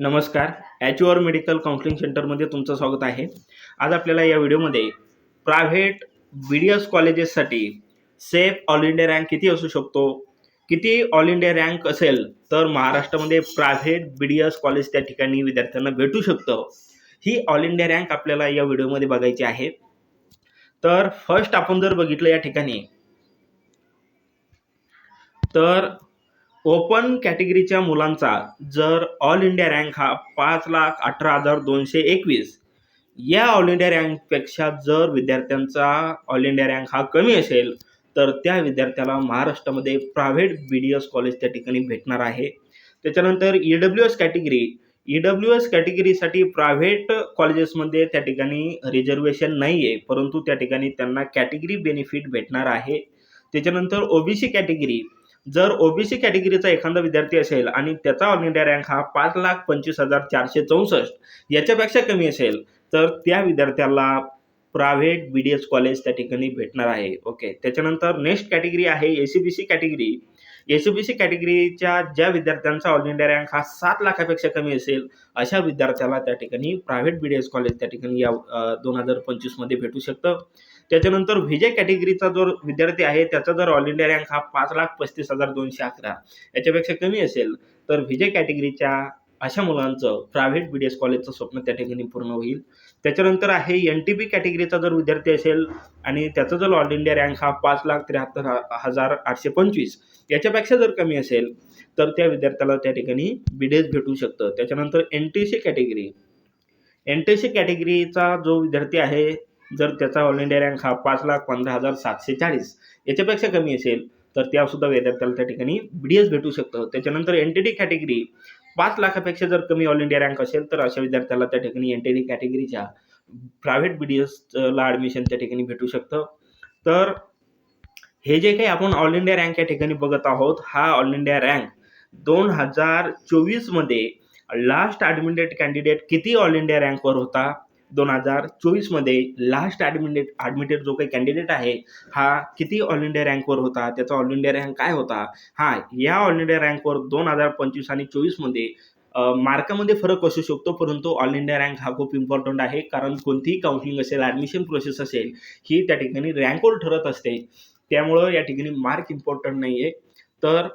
नमस्कार. ॲच्युअर medical counselling सेंटरमध्ये तुमचं स्वागत आहे. आज आपल्याला या व्हिडिओमध्ये प्रायव्हेट बी डी एस कॉलेजेससाठी सेफ ऑल इंडिया रँक किती असू शकतो? किती ऑल इंडिया रँक असेल तर महाराष्ट्रामध्ये private B D S college त्या ठिकाणी विद्यार्थ्यांना भेटू शकतं. ही ऑल इंडिया रँक आपल्याला या व्हिडिओमध्ये बघायची आहे. तर फर्स्ट आपण जर बघितलं या ठिकाणी तर ओपन कॅटेगरीच्या मुलांचा जर ऑल इंडिया रँक हा पाच लाख अठरा हजार दोनशे एकवीस या ऑल इंडिया रँकपेक्षा जर विद्यार्थ्यांचा ऑल इंडिया रँक हा कमी असेल तर त्या विद्यार्थ्याला महाराष्ट्रामध्ये private B D S college त्या ठिकाणी भेटणार आहे. त्याच्यानंतर E W S category E W S कॅटेगरीसाठी private कॉलेजेसमध्ये त्या ठिकाणी रिझर्वेशन नाही आहे परंतु त्या ठिकाणी त्यांना कॅटेगरी बेनिफिट भेटणार आहे. त्याच्यानंतर ओबीसी कॅटेगरी जर ओबीसी कॅटेगरीचा एखादा विद्यार्थी असेल आणि त्याचा ऑल इंडिया रँक हा पाच लाख पंचवीस हजार चारशे चौसष्ट याच्यापेक्षा कमी असेल तर त्या विद्यार्थ्याला private B D S college त्या ठिकाणी भेटणार आहे. ओके त्याच्यानंतर नेक्स्ट कॅटेगरी आहे A C B C category A C B C कॅटेगरीच्या ज्या विद्यार्थ्यांचा ऑल इंडिया रँक हा सात लाखापेक्षा कमी असेल अशा विद्यार्थ्याला त्या ठिकाणी private B D S college त्या ठिकाणी या दोन हजार पंचवीसमध्ये भेटू शकतं. त्याच्यानंतर विजय कॅटेगरीचा जो विद्यार्थी आहे त्याचा जर ऑल इंडिया रँक हा पाच लाख पस्तीस हजार दोनशे अकरा याच्यापेक्षा कमी असेल तर विजय कॅटेगरीच्या अशा मुलांचं प्रायव्हेट बी डी एस कॉलेजचं स्वप्न त्या ठिकाणी पूर्ण होईल. त्याच्यानंतर आहे एन टी बी कॅटेगरीचा जर विद्यार्थी असेल आणि त्याचा जर ऑल इंडिया रँक हा पाच लाख त्र्याहत्तर हजार आठशे पंचवीस याच्यापेक्षा जर कमी असेल तर त्या विद्यार्थ्याला त्या ठिकाणी बी डी एस भेटू शकतं. त्याच्यानंतर N T C category N T C कॅटेगरीचा जो विद्यार्थी आहे जर त्याचा ऑल इंडिया रँक हा पाच लाख पंधरा हजार सातशे चाळीस याच्यापेक्षा कमी असेल तर त्यासुद्धा विद्यार्थ्याला त्या ठिकाणी बी डी एस भेटू शकतं. त्याच्यानंतर एन टी डी कॅटेगरी पाच लाखापेक्षा जर कमी ऑल इंडिया रँक असेल तर अशा विद्यार्थ्याला त्या ठिकाणी एन टी डी कॅटेगरीच्या प्रायव्हेट बी डी एसला ॲडमिशन त्या ठिकाणी भेटू शकतं. तर हे जे काही आपण ऑल इंडिया रँक या ठिकाणी बघत आहोत हा ऑल इंडिया रँक दोन हजार चोवीसमध्ये लास्ट ॲडमिटेड कॅन्डिडेट किती ऑल इंडिया रँकवर होता? दोन हजार चोवीसमध्ये लास्ट ॲडमिटेड ॲडमिटेड जो काही कॅन्डिडेट आहे हा किती ऑल इंडिया रँकवर होता? त्याचा ऑल इंडिया रँक काय होता? हा या ऑल इंडिया रँकवर दोन हजार पंचवीस आणि चोवीसमध्ये मार्कामध्ये फरक असू शकतो परंतु ऑल इंडिया रँक हा खूप इम्पॉर्टंट आहे कारण कोणतीही काउन्सिलिंग असेल ॲडमिशन प्रोसेस असेल ही त्या ठिकाणी रँकवर ठरत असते. त्यामुळं या ठिकाणी मार्क इम्पॉर्टंट नाही आहे तर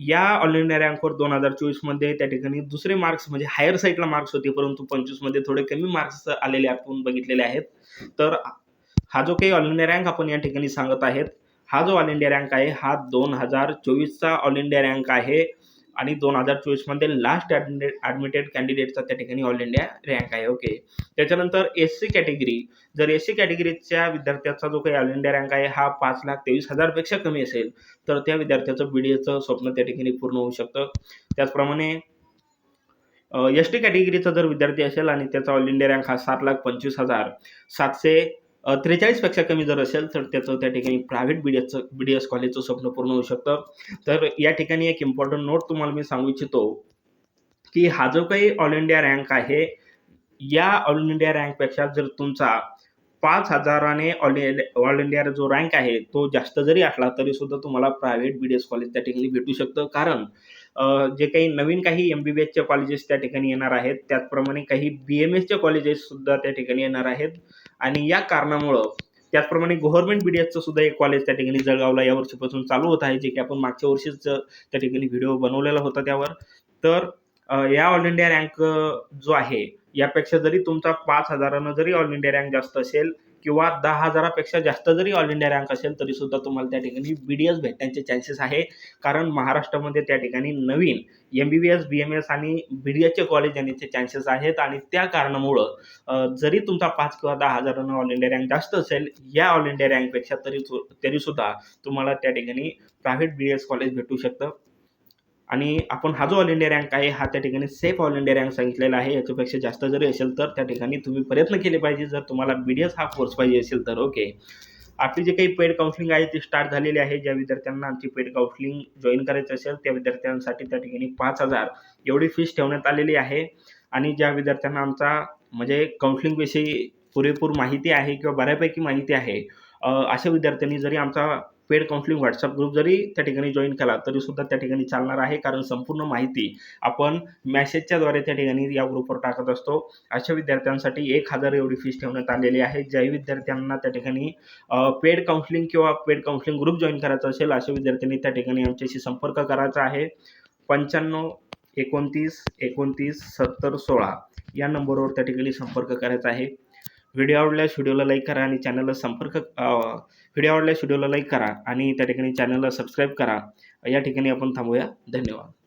या ऑल इंडिया रँकवर दोन हजार चोवीसमध्ये त्या ठिकाणी दुसरे मार्क्स म्हणजे हायर साईडला मार्क्स होते परंतु पंचवीसमध्ये थोडे कमी मार्क्स आलेले आपण बघितलेले आहेत. तर हा जो काही ऑल इंडिया रँक आपण या ठिकाणी सांगत आहेत हा जो ऑल इंडिया रँक आहे हा दोन हजार चोवीसचा ऑल इंडिया रँक आहे. आणि दोन हजार चोवीसमध्ये लास्ट ॲडमिटेड ॲडमिटेड कॅन्डिडेटचा त्या ठिकाणी ऑल इंडिया रँक आहे ओके त्याच्यानंतर एस सी कॅटेगरी जर एस सी कॅटेगरीच्या विद्यार्थ्याचा जो काही ऑल इंडिया रँक आहे हा पाच लाख तेवीस हजारपेक्षा कमी असेल तर त्या विद्यार्थ्याचं बी डी एचं स्वप्न त्या ठिकाणी पूर्ण होऊ शकतं. त्याचप्रमाणे एस टी कॅटेगरीचा जर विद्यार्थी असेल आणि त्याचा ऑल इंडिया रँक हा सात लाख पंचवीस हजार सातशे त्रेचाळीसपेक्षा कमी जर असेल तर त्याचं त्या ठिकाणी प्रायव्हेट बी डी एसचं बी डी एस कॉलेजचं स्वप्न पूर्ण होऊ शकतं. तर या ठिकाणी एक इम्पॉर्टंट नोट तुम्हाला मी सांगू इच्छितो की हा जो काही ऑल इंडिया रँक आहे या ऑल इंडिया रँकपेक्षा जर तुमचा पाच हजाराने ऑल इंडिया ऑल इंडिया जो रँक आहे तो जास्त जरी असला तरी सुद्धा तुम्हाला private B D S college त्या ठिकाणी भेटू शकतं. कारण जे काही नवीन काही एम बी बी एसच्या कॉलेजेस त्या ठिकाणी येणार आहेत त्याचप्रमाणे काही बी एम एसच्या कॉलेजेस सुद्धा त्या ठिकाणी येणार आहेत. आणि या कारणामुळं त्याचप्रमाणे गव्हर्नमेंट बी डी एसचं सुद्धा एक कॉलेज त्या ठिकाणी जळगावला या वर्षीपासून चालू होत आहे जे की आपण मागच्या वर्षीच त्या ठिकाणी व्हिडिओ बनवलेला होता त्यावर. तर या ऑल इंडिया रँक जो आहे यापेक्षा जरी तुमचा पाच हजारानं जरी ऑल इंडिया रँक जास्त असेल किंवा दहा हजारापेक्षा जास्त जरी ऑल इंडिया रँक असेल तरी सुद्धा तुम्हाला त्या ठिकाणी बी डी एस भेटण्याचे चान्सेस आहे. कारण महाराष्ट्रामध्ये त्या ठिकाणी नवीन M B B S B M S आणि बी डी एसचे कॉलेज येण्याचे चान्सेस आहेत. आणि त्या कारणामुळं जरी तुमचा पाच किंवा दहा हजारानं ऑल इंडिया रँक जास्त असेल या ऑल इंडिया रँकपेक्षा तरी सु- तरीसुद्धा तुम्हाला त्या ठिकाणी private B D S college भेटू शकतं. आणि आपण हा जो ऑल इंडिया रँक आहे हा त्या ठिकाणी सेफ ऑल इंडिया रँक सांगितलेला आहे. याच्यापेक्षा जास्त जरी असेल तर त्या ठिकाणी तुम्ही प्रयत्न केले पाहिजे. जर तुम्हाला बी डी एस हा कोर्स पाहिजे असेल तर ओके आपली जे काही पेड काउन्सिलिंग आहे ती स्टार्ट झालेली आहे. ज्या विद्यार्थ्यांना आमची पेड काउन्सिलिंग जॉईन करायची असेल त्या विद्यार्थ्यांसाठी त्या ठिकाणी पाच हजार एवढी फीस ठेवण्यात आलेली आहे. आणि ज्या विद्यार्थ्यांना आमचा म्हणजे काउन्सिलिंगविषयी पुरेपूर माहिती आहे किंवा बऱ्यापैकी माहिती आहे अशा विद्यार्थ्यांनी जरी आमचा पेड काउन्सिलिंग व्हॉट्सअप ग्रुप जरी त्या ठिकाणी जॉईन केला तरीसुद्धा त्या ठिकाणी चालणार आहे. कारण संपूर्ण माहिती आपण मॅसेजच्याद्वारे त्या ठिकाणी या ग्रुपवर टाकत असतो. अशा विद्यार्थ्यांसाठी एक हजार एवढी फीस ठेवण्यात आलेली आहे. ज्याही विद्यार्थ्यांना त्या ठिकाणी पेड काउन्सिलिंग किंवा पेड काउन्सिलिंग ग्रुप जॉईन करायचा असेल अशा विद्यार्थ्यांनी त्या ठिकाणी आमच्याशी संपर्क करायचा आहे. पंच्याण्णव एकोणतीस एकोणतीस सत्तर सोळा या नंबरवर त्या ठिकाणी संपर्क करायचा आहे. व्हिडिओ आवडल्यास व्हिडिओला लाईक करा आणि चॅनलला संपर्क व्हिडिओ आवडल्यास व्हिडिओला लाईक करा आणि त्या ठिकाणी चॅनलला सबस्क्राईब करा. या ठिकाणी आपण थांबूया. धन्यवाद.